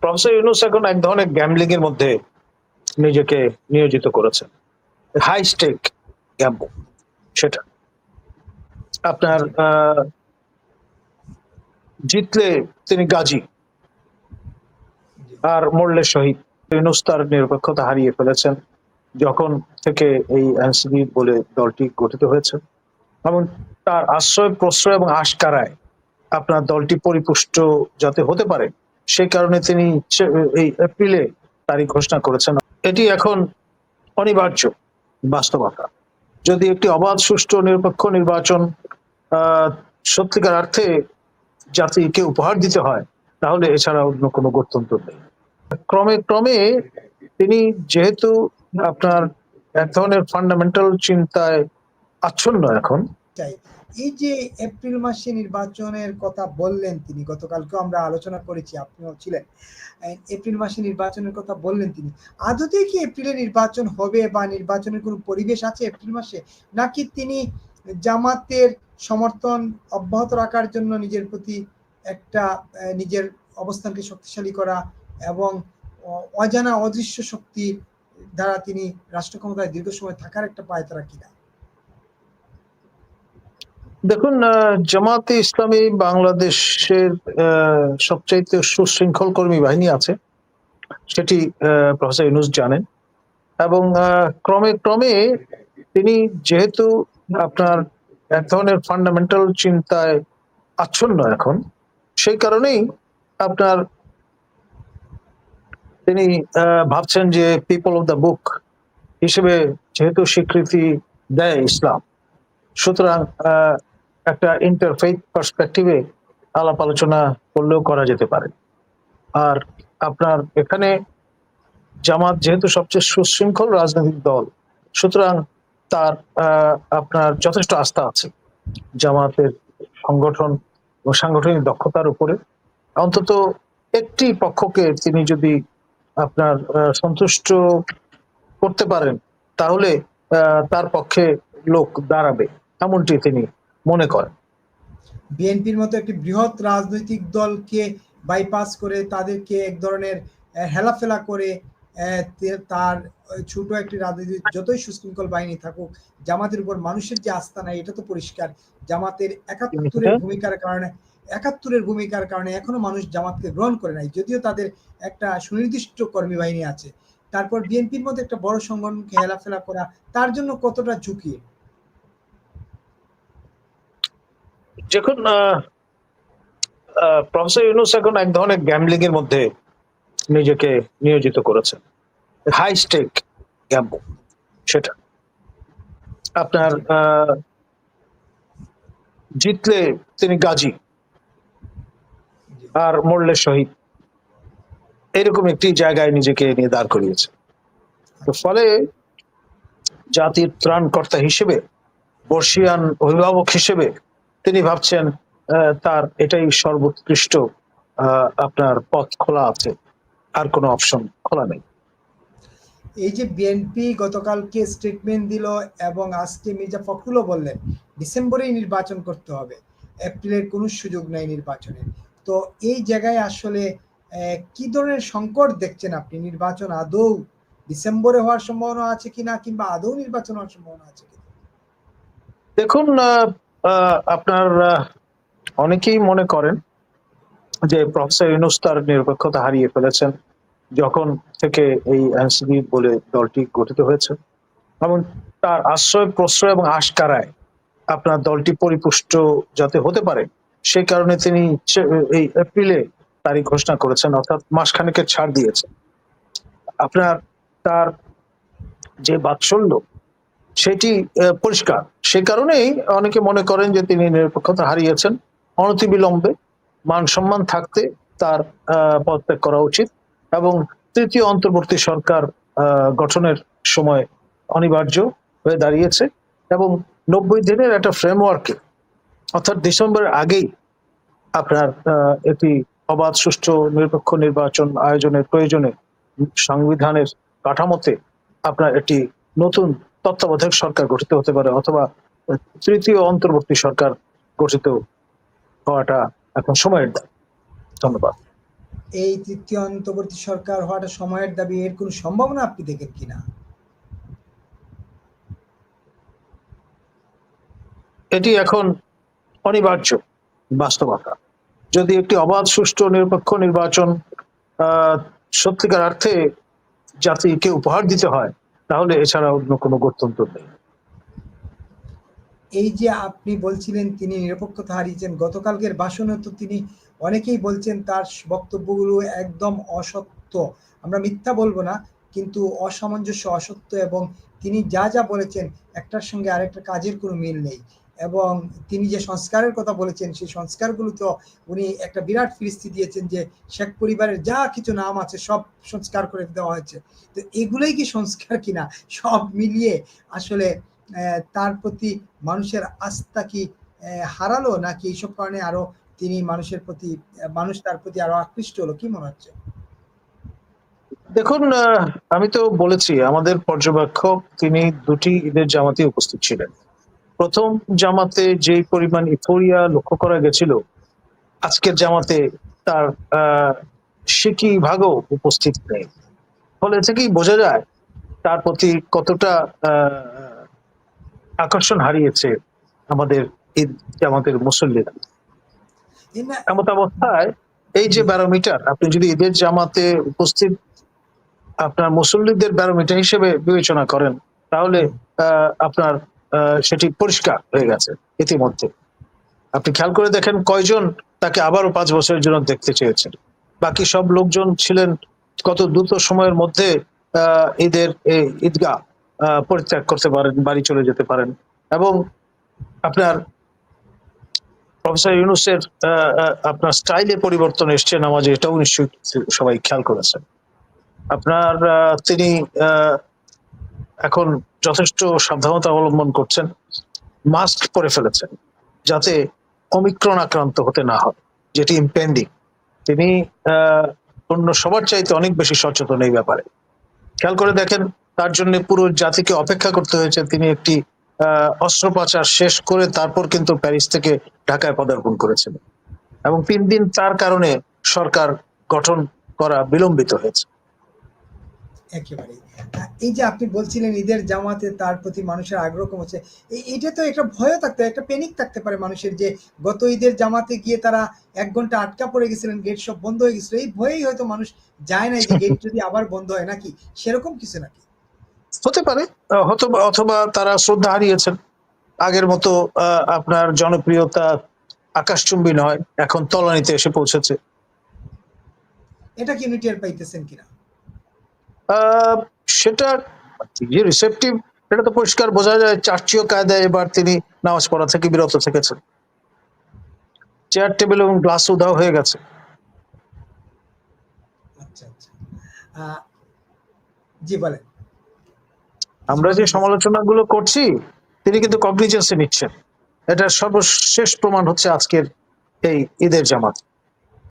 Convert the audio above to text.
Professor Yunus এখন এক ধরনের গ্যামলিং এর মধ্যে নিজেকে নিয়োজিত করেছেন। হাই স্টেক গ্যাম্বো সেটা। আপনার জিতলে তিনি গাজী, আর মরলে শহীদ। ইউনুস তার নিরপেক্ষতা হারিয়ে ফেলেছেন, যখন থেকে এই এনসিপি বলে দলটি গঠিত হয়েছে। এবং তার আশ্রয় প্রশ্রয় এবং আশকারায় আপনার দলটি পরিপুষ্ট যাতে হতে পারে সেই কারণে তিনি এই এপ্রিলে তারিখ ঘোষণা করেছেন। এটি এখন অনিবার্য বাস্তবতা। যদি একটি অবাধ, সুষ্ঠু, নিরপেক্ষ নির্বাচন সত্যিকার অর্থে জাতিকে উপহার দিতে হয়, তাহলে এছাড়া অন্য কোনো গত্যন্তর নেই। ক্রমে ক্রমে তিনি যেহেতু আপনার এক ধরনের ফান্ডামেন্টাল চিন্তায় আচ্ছন্ন এখন এই যে এপ্রিল মাসে নির্বাচনের কথা বললেন তিনি, গতকালকেও আমরা আলোচনা করেছি, আপনিও ছিলেন। এপ্রিল মাসে নির্বাচনের কথা বললেন তিনি। আদতে কি এপ্রিলে নির্বাচন হবে বা নির্বাচনের কোনো পরিবেশ আছে এপ্রিল মাসে? নাকি তিনি জামাতের সমর্থন অব্যাহত রাখার জন্য নিজের প্রতি একটা নিজের অবস্থানকে শক্তিশালী করা এবং অজানা অদৃশ্য শক্তি দ্বারা তিনি রাষ্ট্র ক্ষমতায় দীর্ঘ সময় থাকার একটা পায়তারা কিনা? দেখুন জামাতে ইসলামী বাংলাদেশের সবচাইতে সুশৃঙ্খল কর্মী বাহিনী আছে। সেটি প্রফেসর ইউনুস জানেন। এবং ক্রমে ক্রমে তিনি যেহেতু আপনার এক ধরনের ফান্ডামেন্টাল চিন্তায় আচ্ছন্ন এখন, সেই কারণেই আপনার তিনি ভাবছেন যে পিপল অফ দ্য বুক হিসেবে যেহেতু স্বীকৃতি দেয় ইসলাম। সুতরাং একটা ইন্টারফেথ পার্সপেক্টিভে আলাপ আলোচনা করলেও করা যেতে পারে। আর আপনার এখানে জামাত যেহেতু সবচেয়ে সুশৃঙ্খল রাজনৈতিক দল, সুতরাং তার আপনার যথেষ্ট আস্থা আছে জামাতের সংগঠন ও সাংগঠনিক দক্ষতার উপরে। অন্তত একটি পক্ষকে তিনি যদি আপনার সন্তুষ্ট করতে পারেন, তাহলে তার পক্ষে লোক দাঁড়াবে, এমনটি তিনি মনে করেন। বিএনপির মতো একটি বৃহৎ রাজনৈতিক দলকে বাইপাস করে তাদেরকে এক ধরনের হেলাফেলা করে তার ছোট একটি রাজনৈতিক যতই সুশৃঙ্খল বাহিনী থাকুক জামাতের উপর মানুষের যে আস্থা নাই এটা তো পরিষ্কার। জামাতের একাত্তরের। ভূমিকার কারণে একাত্তরের ভূমিকার কারণে এখনও মানুষ জামাতকে গ্রহণ করে নাই। যদিও তাদের একটা সুনির্দিষ্ট কর্মী বাহিনী আছে। তারপর বিএনপির মধ্যে একটা বড় সংগঠনকে হেলাফেলা করা তার জন্য কতটা ঝুঁকি? যখন প্রফেসর ইউনুস এখন এক ধরনের গ্যামলিং এর মধ্যে নিজেকে নিয়োজিত করেছেন। হাই স্টেক গ্যাম্বো সেটা। আপনার জিতলে তিনি গাজী আর মরলে শহীদ। এরকম একটি জায়গায় নিজেকে নিয়ে দাঁড় করিয়েছে। ফলে জাতির ত্রাণকর্তা হিসেবে, বর্ষিয়ান অভিভাবক হিসেবে তিনি ভাবছেন তার এটাই সর্বোৎকৃষ্ট আপনার পথ খোলা আছে। আর কোনো অপশন খোলা নেই। এই যে বিএনপি গতকালকে স্টেটমেন্ট দিল এবং আজকে মির্জা ফখরুলও বললেন ডিসেম্বরেই নির্বাচন করতে হবে। এপ্রিলের কোনো সুযোগ নাই নির্বাচনে। তো এই জায়গায় আসলে কি ধরনের সংকট দেখছেন আপনি? নির্বাচন আদৌ ডিসেম্বরে হওয়ার সম্ভাবনা আছে কিনা কিংবা আদৌ নির্বাচন হওয়ার সম্ভাবনা আছে কিনা? দেখুন আপনার অনেকেই মনে করেন যে প্রফেসর ইউনুস তার নিরপেক্ষতা হারিয়ে ফেলেছেন যখন থেকে এই এনসিপি বলে দলটি গঠিত হয়েছে। এবং তার আশ্রয়, প্রশ্রয় এবং আশকারায় আপনার দলটি পরিপুষ্ট যাতে হতে পারে সেই কারণে তিনি এই এপ্রিলে তারিখ ঘোষণা করেছেন, অর্থাৎ মাসখানেকের ছাড় দিয়েছেন। আপনার, তার যে বাৎসল্য সেটি পরিষ্কার। সে কারণেই অনেকে মনে করেন যে তিনি নিরপেক্ষতা হারিয়েছেন। অনতিবিলম্বে মান সম্মান থাকতে তার পদত্যাগ করা উচিত এবং তৃতীয় অন্তর্বর্তী সরকার গঠনের সময় অনিবার্য হয়ে দাঁড়িয়েছে এবং নব্বই দিনের একটা ফ্রেমওয়ার্কে অর্থাৎ ডিসেম্বরের আগেই আপনার একটি অবাধ, সুষ্ঠু, নিরপেক্ষ নির্বাচন আয়োজনের প্রয়োজনে সংবিধানের কাঠামোতে আপনার একটি নতুন তত্ত্বাবধায়ক সরকার গঠিত হতে পারে অথবা তৃতীয় অন্তর্বর্তী সরকার গঠিত হওয়াটা এখন সময়ের দাবি। ধন্যবাদ। এই তৃতীয় অন্তর্বর্তী সরকার হওয়াটা সময়ের দাবি এর কোনো সম্ভাবনা আপনি দেখেন কিনা এটি এখন অনিবার্য বাস্তবতা। যদি একটি অবাধ সুষ্ঠু নিরপেক্ষ নির্বাচন আহ, সত্যিকার অর্থে জাতিকে উপহার দিতে হয় তাহলে এছাড়া অন্য কোনো গত্যন্তর নেই। এই যে আপনি বলছিলেন তিনি নিরপেক্ষতা হারিয়েছেন গতকালকের ভাষণে তো তিনি অনেকেই বলছেন তার বক্তব্যগুলো একদম অসত্য। আমরা মিথ্যা বলব না, কিন্তু অসামঞ্জস্য, অসত্য এবং তিনি যা যা বলেছেন একটার সঙ্গে আরেকটা কাজের কোনো মিল নেই। এবং তিনি যে সংস্কারের কথা বলেছেন, সেই সংস্কারগুলো তো উনি একটা বিরাট ফিরিস্তি দিয়েছেন যে শেখ পরিবারের যা কিছু নাম আছে সব সংস্কার করে দেওয়া হয়েছে। তো এগুলোই কি সংস্কার কিনা? সব মিলিয়ে আসলে তার প্রতি মানুষের আস্থা কি হারালো? নাকি এইসব কারণে আরও তিনি মানুষের প্রতি, মানুষ তার প্রতি আরও আকৃষ্ট হলো? কি মনে হচ্ছে? দেখুন আমি তো বলেছি, আমাদের পর্যবেক্ষক তিনি দুটি ঈদের জামাতে উপস্থিত ছিলেন। প্রথম জামাতে যে পরিমাণ ইফোরিয়া লক্ষ্য করা গেছিল আজকের জামাতে তার আহ, সিকি ভাগও উপস্থিত নেই। ফলে থেকেই বোঝা যায় তার প্রতি কতটা আকর্ষণ হারিয়েছে আমাদের ঈদ জামাতের মুসল্লিরা? এমত অবস্থায় এই যে ব্যারোমিটার আপনি যদি ঈদের জামাতে উপস্থিত আপনার মুসল্লিদের ব্যারোমিটার হিসেবে বিবেচনা করেন তাহলে আপনার সেটি পরিষ্কার হয়ে গেছে ইতিমধ্যে। আপনি খেয়াল করে দেখেন কয়জন তাকে আবারও পাঁচ বছরের জন্য দেখতে চেয়েছেন। বাকি সব লোকজন ছিলেন কত দ্রুত সময়ের মধ্যে আহ, ঈদের ঈদগাহ পরিত্যাগ করতে পারেন বাড়ি চলে যেতে পারেন। এবং আপনার প্রফেসর ইউনুসের আপনার স্টাইলে পরিবর্তন এসছে নামাজে এটাও নিশ্চয়ই সবাই খেয়াল করেছেন। আপনার তিনি এখন যথেষ্ট সাবধানতা অবলম্বন করছেন মাস্ক পরে ফেলেছেন, যাতে অমিক্রণ আক্রান্ত হতে না হয়, যেটি ইম্পেন্ডিং তিনি অন্য সবার চাইতে অনেক বেশি সচেতন এই ব্যাপারে। খেয়াল করে দেখেন, তার জন্য পুরো জাতিকে অপেক্ষা করতে হয়েছে। তিনি একটি অস্ত্রোপচার শেষ করে তারপর কিন্তু প্যারিস থেকে ঢাকায় পদার্পণ করেছেন এবং তিন দিন তার কারণে সরকার গঠন করা বিলম্বিত হয়েছে। একেবারেই এই যে আপনি বলছিলেন ঈদের জামাতে তার প্রতি মানুষের আগ্রহ কমেছে এইটা তো একটা ভয়ও থাকতে একটা প্যানিক থাকতে পারে মানুষের যে গত ঈদের জামাতে গিয়ে তারা এক ঘণ্টা আটকা পড়ে গেছিলেন গেট সব বন্ধ হয়ে গেছিল এই ভয়েই হয়তো মানুষ যায় না যে গেট যদি আবার বন্ধ হয় নাকি? সেরকম কিছু নাকি? হতে পারে অথবা তারা শ্রদ্ধা হারিয়েছেন। আগের মতো আপনার জনপ্রিয়তা আকাশচুম্বী নয় এখন তলানিতে এসে পৌঁছেছে। এটা কি টের পাইতেছেন কিনা? সেটা যে রিসেপটিভ এটা তো পরিষ্কার বোঝা যায় চার্চীয় কায়দায় এবার তিনি নামাজ পড়া থেকে বিরত থেকেছেন। চেয়ার টেবিল এবং গ্লাস উধাও হয়ে গেছে। আচ্ছা আচ্ছা। জি বলেন। আমরা যে সমালোচনাগুলো করছি তিনি কিন্তু কগনিজেন্সে নিচ্ছেন। এটা সর্বশেষ প্রমাণ হচ্ছে আজকের এই ঈদের জামাত।